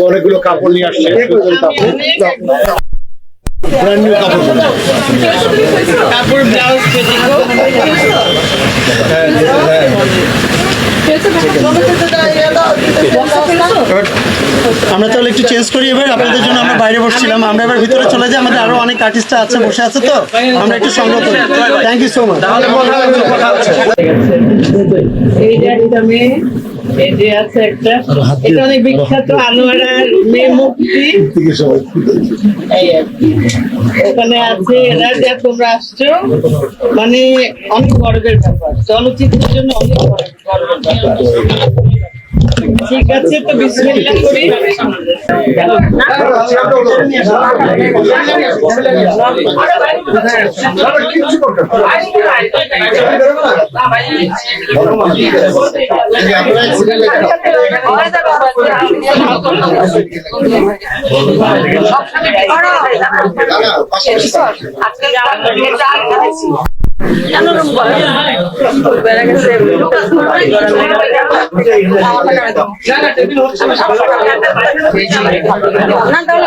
অনেকগুলো কাপড় নিয়ে আসছে। ব্র্যান্ড নিউ কাপড় থেকে আমরা তাহলে একটু চেঞ্জ করি এবার আপনাদের জন্য আমরা বাইরে বসছিলাম। আমরা এবার ভিতরে চলে যাই আমাদের আরও অনেক আর্টিস্ট আছে বসে আছে তো। আমরা একটু সংগ্রহ করি। থ্যাংক ইউ সো মাচ এই যে একটা মেয়ে এই যে আছে একটা এটা অনেক বিখ্যাত আনোয়ারার মেয়ে মুক্তি। এই আর কি। ওখানে আছে এরা যা তোমরা আসছো। মানে অনেক গর্বের ব্যাপার। চলচ্চিত্রের জন্য অনেক গর্বের ব্যাপার। ঠিক আছে তো বিসমিল্লাহ করি না তাহলে